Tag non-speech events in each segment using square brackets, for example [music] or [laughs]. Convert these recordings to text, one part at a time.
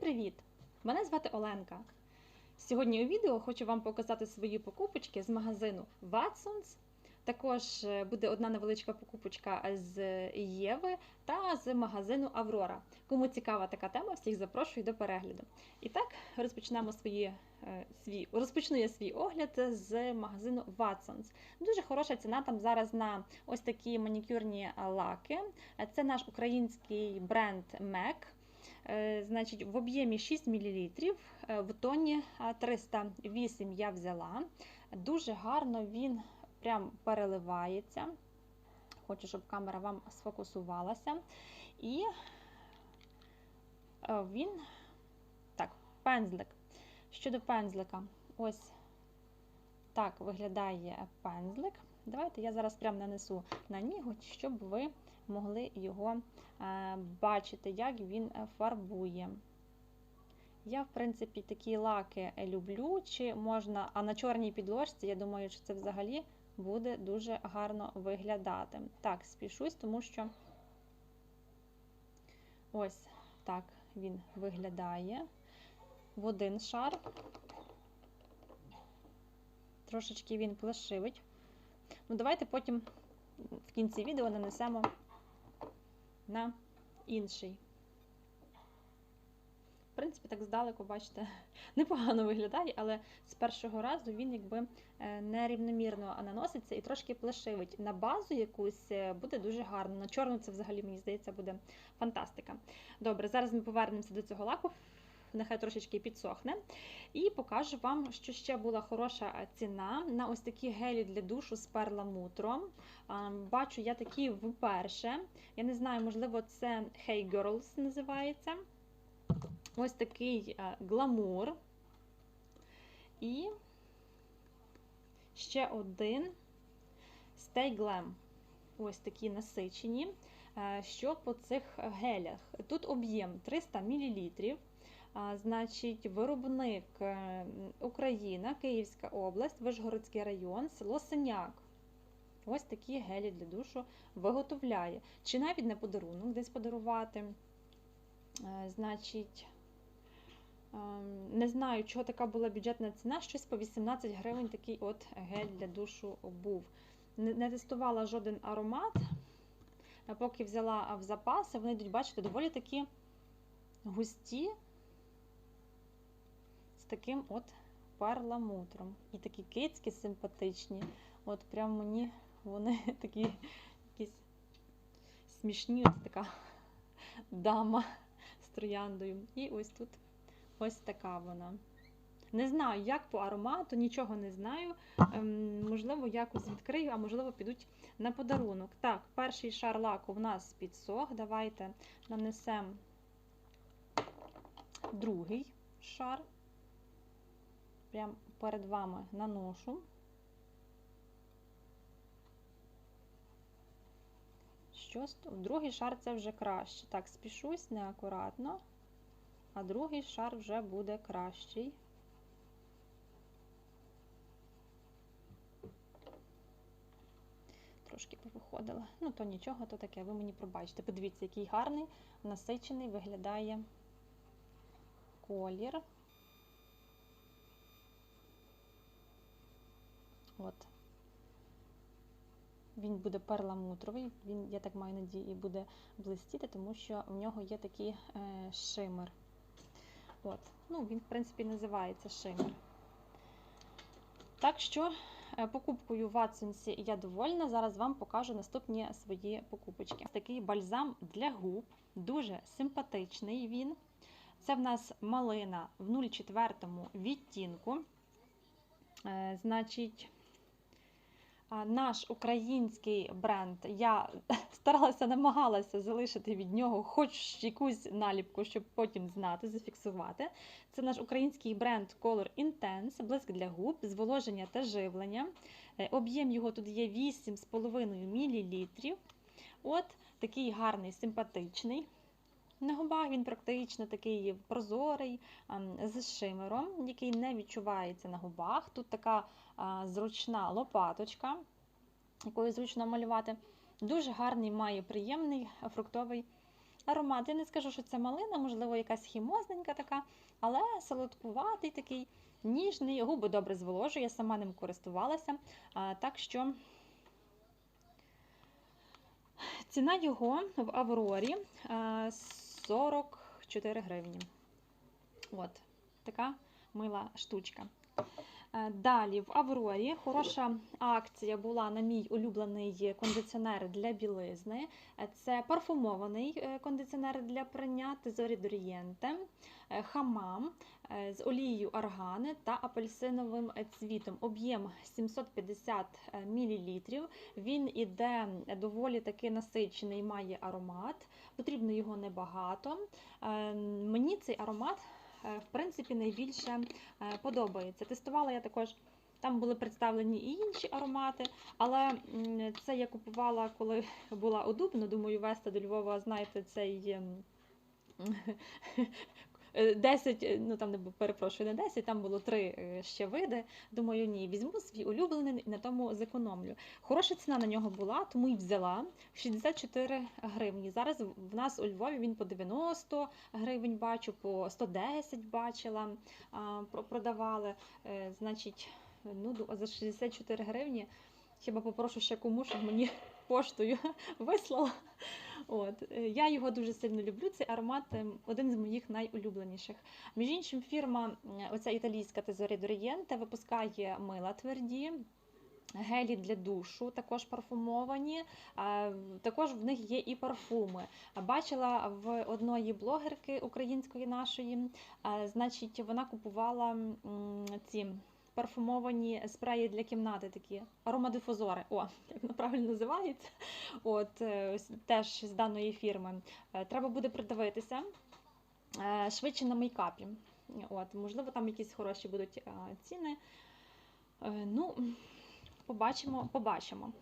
привіт! Мене звати Оленка. Сьогодні у відео хочу вам показати свої покупочки з магазину Watsons. Також е, буде одна невеличка покупочка з Єви та з магазину Аврора. Кому цікава така тема, всіх запрошую до перегляду. І так, розпочнемо свої, е, свій, розпочну я свій огляд з магазину Watsons. Дуже хороша ціна там зараз на ось такі манікюрні лаки. Це наш український бренд MAC. Е, Значить, в об'ємі 6 мл, в тоні е, 308 я взяла. Дуже гарно він прям переливається. Хочу, щоб камера вам сфокусувалася. І е, він так, пензлик. Щодо пензлика, ось так виглядає пензлик. Давайте я зараз прям нанесу на ніготь, щоб ви могли його е, бачити, як він фарбує. Я, в принципі, такі лаки люблю, чи можна, а на чорній підложці, я думаю, що це взагалі буде дуже гарно виглядати. Так, спішусь, тому що ось так він виглядає в один шар. Трошечки він плешивить. Ну, давайте потім в кінці відео нанесемо на інший. В принципі, так здалеку, бачите, [laughs] непогано виглядає, але з першого разу він якби нерівномірно наноситься і трошки плешивить. На базу якусь буде дуже гарно. На чорну це взагалі, мені здається, буде фантастика. Добре, зараз ми повернемося до цього лаку. Нехай трошечки підсохне. І покажу вам, що ще була хороша ціна на ось такі гелі для душу з перламутром. Бачу, я такі вперше. Я не знаю, можливо, це Hey Girls називається. Ось такий гламур. І ще один Stay Glam. Ось такі насичені. Що по цих гелях? Тут об'єм 300 мл. Значить, виробник Україна, Київська область, Вишгородський район, село Синяк. Ось такі гелі для душу виготовляє. Чи навіть на подарунок десь подарувати. Значить, не знаю, чого така була бюджетна ціна, щось по 18 гривень такий от гель для душу був. Не тестувала жоден аромат, а поки взяла в запаси, вони йдуть, бачите, доволі такі густі таким от перламутром. І такі кицькі симпатичні. От прям мені вони [laughs] такі якісь смішні, от така дама з трояндою. І ось тут ось така вона. Не знаю, як по аромату, нічого не знаю. Ем, можливо, якось відкрию, а можливо, підуть на подарунок. Так, перший шар лаку в нас підсох. Давайте нанесемо другий шар. Прямо перед вами наношу. Щось, другий шар це вже краще. Так, спішусь неакуратно, а другий шар вже буде кращий. Трошки повиходила. Ну, то нічого, то таке, ви мені пробачите. Подивіться, який гарний, насичений виглядає колір. От. Він буде перламутровий, він, я так маю надію, буде блистіти, тому що в нього є такий е, шимер. От. Ну, Він, в принципі, називається шимер. Так що, покупкою в Watsons я довольна. Зараз вам покажу наступні свої покупочки. Такий бальзам для губ, дуже симпатичний він. Це в нас малина в 0,4 відтінку. Е, значить, наш український бренд, я [laughs] старалася, намагалася залишити від нього хоч якусь наліпку, щоб потім знати, зафіксувати. Це наш український бренд Color Intense, блиск для губ, зволоження та живлення. Е, об'єм його тут є 8,5 мл. От такий гарний, симпатичний. На губах він практично такий прозорий, з шимером, який не відчувається на губах. Тут така зручна лопаточка, якою зручно малювати. Дуже гарний, має приємний фруктовий аромат. Я не скажу, що це малина, можливо, якась хімозненька така, але солодкуватий такий, ніжний, губи добре зволожує, я сама ним користувалася. Так що ціна його в Аврорі а, 44 гривні. От, така мила штучка. Е, Далі в Аврорі хороша акція була на мій улюблений кондиціонер для білизни. Е, Це парфумований е, кондиціонер для прання Тезорі Дорієнте, хамам з олією аргани та апельсиновим цвітом. Об'єм 750 мл. Він іде доволі таки насичений, має аромат. Потрібно його небагато. Мені цей аромат в принципі найбільше е, подобається. Тестувала я також. Там були представлені і інші аромати, але це я купувала, коли була у Дубно. Думаю, вести до Львова, знаєте, цей ем, е, 10, е, ну там не перепрошую, не 10, там було три е, ще види. Думаю, ні, візьму свій улюблений і на тому зекономлю. Хороша ціна на нього була, тому і взяла 64 гривні. Зараз в нас у Львові він по 90 гривень бачу, по 110 бачила, про- продавали. Е, Значить, ну за 64 гривні. Хіба попрошу ще кому, щоб мені [laughs] поштою вислала. От. е, Я його дуже сильно люблю. Цей аромат е, один з моїх найулюбленіших. Між іншим, фірма, оця італійська Тезорі Дорієнте, випускає мила тверді. Гелі для душу, також парфумовані. Також в них є і парфуми. Бачила в одної блогерки української нашої, значить, вона купувала ці парфумовані спреї для кімнати, такі аромадифузори. О, як воно правильно називається. От е, теж з даної фірми. Е, Треба буде придивитися е, швидше на мейкапі. От, можливо, там якісь хороші будуть ціни. Ну, побачимо, побачимо.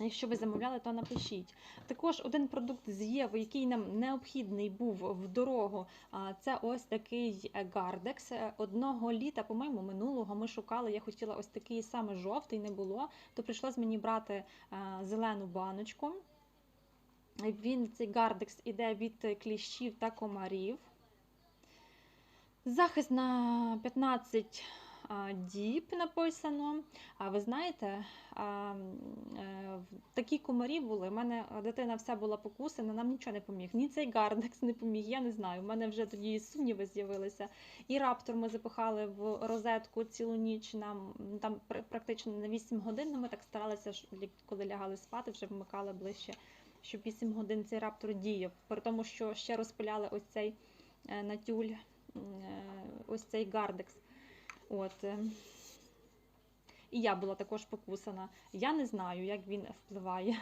Якщо ви замовляли, то напишіть. Також один продукт з Єви, який нам необхідний був в дорогу, це ось такий гардекс. Е, Одного літа, по-моєму, минулого ми шукали. Я хотіла ось такий саме жовтий, не було, то прийшлось мені брати е, зелену баночку. Він цей гардекс іде від кліщів та комарів. Захист на 15 діб написано. А ви знаєте, е, такі комарі були. У мене дитина вся була покусана, нам нічого не поміг. Ні цей гардекс не поміг, я не знаю. У мене вже тоді сумніви з'явилися. І раптор ми запихали в розетку цілу ніч. Нам там пр- практично на 8 годин. Ми так старалися, що коли лягали спати, вже вмикали ближче, щоб 8 годин цей раптор діяв. При тому, що ще розпиляли ось цей е, на тюль, м, е, ось цей гардекс. От. е. І я була також покусана. Я не знаю, як він впливає.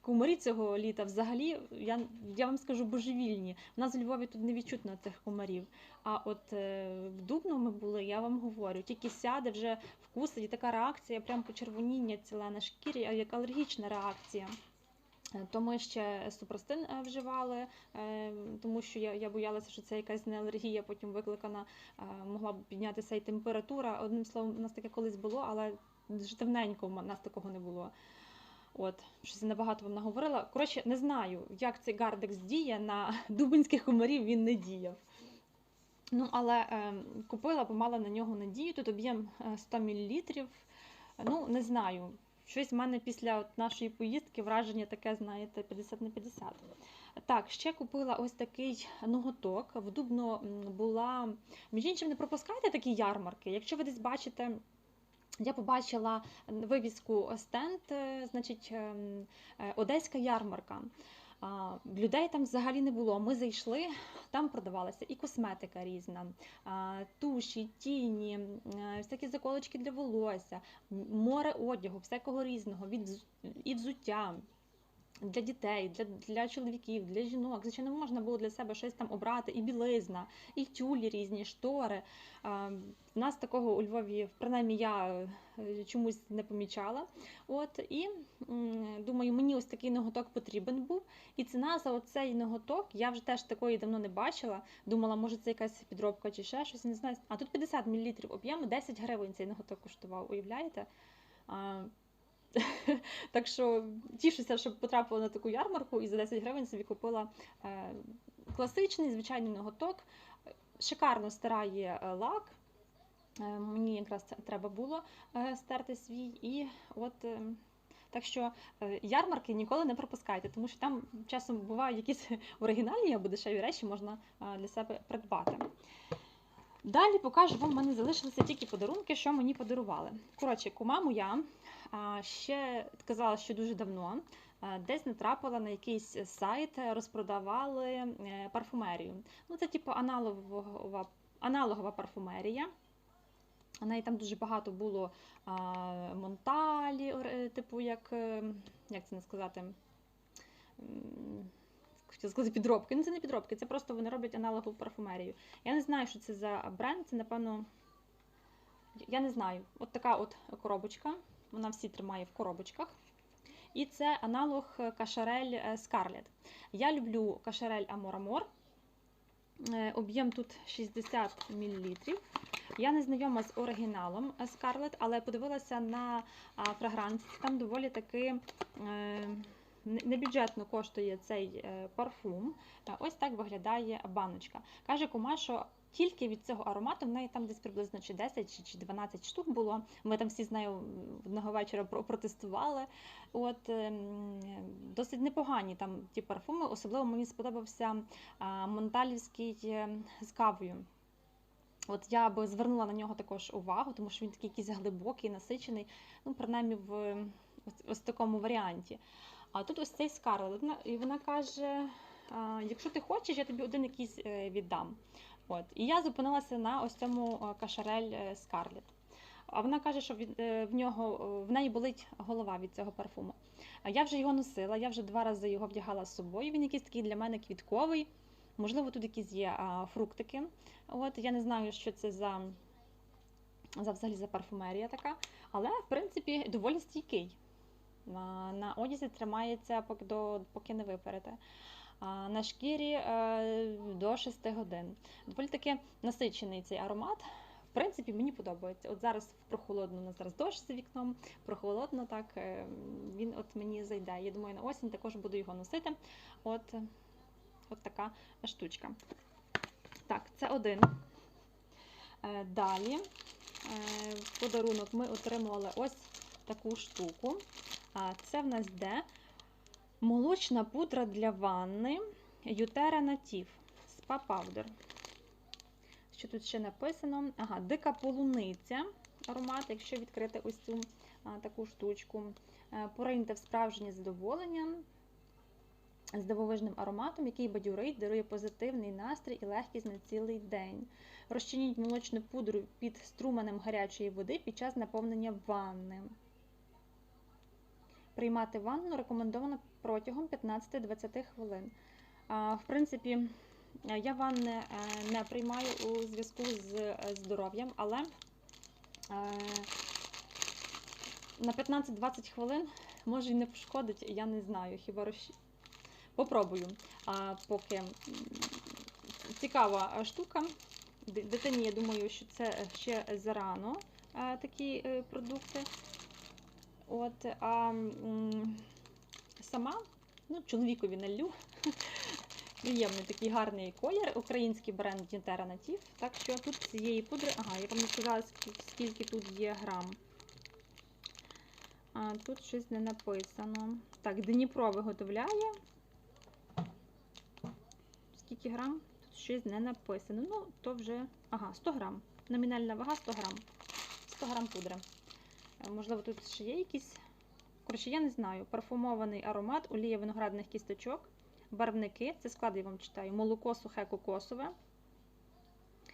Комарі цього літа взагалі, я, я вам скажу, божевільні. У нас у Львові тут не відчутно цих комарів. А от е, в Дубно ми були, я вам говорю, тільки сяде вже вкусить, і така реакція, прям почервоніння ціле на шкірі, як алергічна реакція. Е, То ми ще супрастин е, вживали, е, тому що я, я боялася, що це якась не алергія, потім викликана, могла б піднятися і температура. Одним словом, у нас таке колись було, але дуже давненько у нас такого не було. От, щось я набагато вам наговорила. Коротше, не знаю, як цей гардекс діє на [laughs] дубинських комарів він не діяв. Ну, але е, купила, бо мала на нього надію. Тут об'єм е, 100 мл. Ну, не знаю. Щось в мене після от нашої поїздки враження таке, знаєте, 50 на 50. Так, ще купила ось такий ноготок. В Дубно була. Між іншим, не пропускайте такі ярмарки. Якщо ви десь бачите. Я побачила вивіску стенд, е, значить, ем, е, Одеська ярмарка. Людей там взагалі не було. Ми зайшли, там продавалася і косметика різна, туші, тіні, е, всякі заколочки для волосся, море одягу, всякого різного, від і взуття. Для дітей, для, для чоловіків, для жінок. Звичайно, можна було для себе щось там обрати, і білизна, і тюлі різні, штори. В нас такого у Львові, принаймні, я е, чомусь не помічала. От і думаю, мені ось такий ноготок потрібен був. І ціна за оцей ноготок я вже теж такої давно не бачила. Думала, може це якась підробка чи ще щось, не знаю. А тут 50 мл об'єму, 10 гривень цей ноготок коштував, уявляєте? [laughs] Так що тішуся, що потрапила на таку ярмарку і за 10 гривень собі купила е, класичний звичайний ноготок. Шикарно стирає е, лак. Е, Мені якраз треба було стерти свій. І от так що ярмарки ніколи не пропускайте, тому що там часом бувають якісь [laughs] оригінальні або дешеві речі можна для себе придбати. Далі покажу вам, в мене залишилися тільки подарунки, що мені подарували. Коротше, кума моя ще казала, що дуже давно десь натрапила на якийсь сайт, розпродавали е, парфумерію. Ну, це типу аналогова, аналогова парфумерія. У неї там дуже багато було монталі, е, типу, як, е, як це не сказати, хотіла сказати підробки. Ну, це не підробки, це просто вони роблять аналогову парфумерію. Я не знаю, що це за бренд, це, напевно, я не знаю. От така от коробочка. Вона всі тримає в коробочках. І це аналог кашарель Scarlett. Я люблю кашарель Amor Amor. Е, Об'єм тут 60 мл. Я не знайома з оригіналом Scarlett, але подивилася на а, фрагранції. Там доволі таки е, небюджетно коштує цей е, парфум. Е, Ось так виглядає баночка. Каже кума, що тільки від цього аромату в неї там десь приблизно чи 10 чи- чи 12 штук було. Ми там всі з нею одного вечора протестували. От ем, досить непогані там ті парфуми. Особливо мені сподобався монталівський е, з кавою. От я би звернула на нього також увагу, тому що він такий якийсь глибокий, насичений, ну, принаймні в ось, ось такому варіанті. А тут ось цей Скарлет, і вона каже: якщо ти хочеш, я тобі один якийсь е, віддам. От. І я зупинилася на ось цьому е, кашарель е, Скарлет. А вона каже, що в нього в неї болить голова від цього парфуму. А я вже його носила, я вже два рази його вдягала з собою. Він якийсь такий для мене квітковий. Можливо, тут якісь є фруктики. От я не знаю, що це за, за взагалі за парфумерія така, але в принципі доволі стійкий. На, одязі тримається, поки, до, поки не виперете. На шкірі е, до 6 годин. Доволі таки насичений цей аромат. В принципі, мені подобається. От зараз прохолодно, у нас зараз дощ за вікном, прохолодно, так е, він от мені зайде. Я думаю, на осінь також буду його носити. От, от така штучка. Так, це один. Е, Далі в подарунок ми отримали ось таку штуку. А Це в нас йде молочна пудра для ванни Ютера Натів Spa Powder. Що тут ще написано? Ага, дика полуниця аромат, якщо відкрити ось цю а, таку штучку. Е, Пориньте в справжнє задоволення з дивовижним ароматом, який бадюрить, дарує позитивний настрій і легкість на цілий день. Розчиніть молочну пудру під струменем гарячої води під час наповнення ванни. Приймати ванну рекомендовано протягом 15-20 хвилин. В принципі, я ванни е, не приймаю у зв'язку з е, здоров'ям, але е, на 15-20 хвилин може і не пошкодить, я не знаю, хіба розч... Попробую. А, поки цікава штука. Дитині, я думаю, що це ще зарано такі продукти. От, а сама, ну, чоловікові налю. [laughs] Приємний такий гарний колір, український бренд Dintera Native. Так що тут цієї пудри, ага, я вам не сказала, скільки тут є грам. А, тут щось не написано. Так, Дніпро виготовляє. Скільки грам? Тут щось не написано. Ну, то вже. Ага, 100 грам. Номінальна вага 100 грам. 100 грам пудри. Можливо, тут ще є якісь. Коротше, я не знаю. Парфумований аромат, олія виноградних кісточок, барвники. Це склад я вам читаю. Молоко сухе кокосове.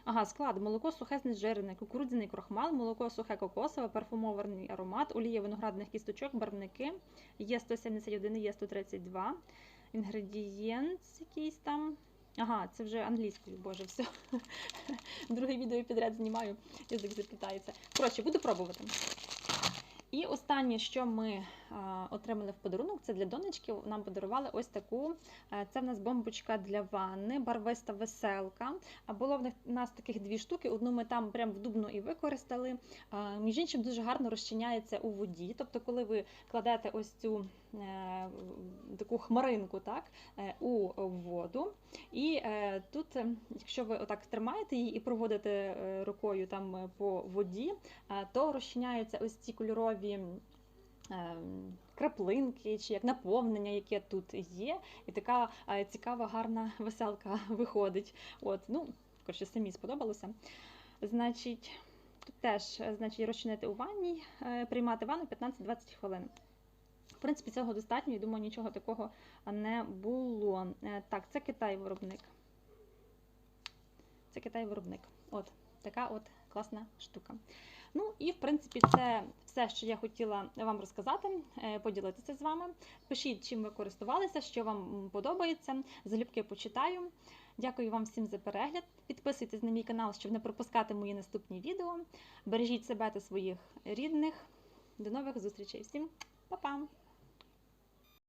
Ага, склад. Молоко сухе знежирене, кукурудзяний крохмал, молоко сухе кокосове, парфумований аромат, олія виноградних кісточок, барвники. Є 171, є 132. Інгредієнт якийсь там. Ага, це вже англійською, боже, все. [laughs] Друге відео підряд знімаю, язик заплітається. Коротше, буду пробувати. І останнє, що ми а, отримали в подарунок, це для донечки. Нам подарували ось таку. е, Це в нас бомбочка для ванни, барвиста веселка. А було в нас таких дві штуки. Одну ми там прям в дубну і використали. А, Між іншим, дуже гарно розчиняється у воді. Тобто, коли ви кладете ось цю е, таку хмаринку так, е, у воду, і е, тут, е, якщо ви отак тримаєте її і проводите е, рукою там е, по воді, е, то розчиняються ось ці кольорові. е, Краплинки чи як наповнення, яке тут є, і така е, цікава, гарна веселка [laughs] виходить. От, ну, коротше, самі сподобалося. Значить, тут теж е, значить, розчинити у ванні, е, приймати ванну 15-20 хвилин. В принципі, цього достатньо, і думаю, нічого такого не було. Е, Так, це Китай виробник. Це Китай виробник. От така от класна штука. Ну і в принципі це все, що я хотіла вам розказати, е, поділитися з вами. Пишіть, чим ви користувалися, що вам подобається. Залюбки почитаю. Дякую вам всім за перегляд. Підписуйтесь на мій канал, щоб не пропускати мої наступні відео. Бережіть себе та своїх рідних. До нових зустрічей. Всім па-па!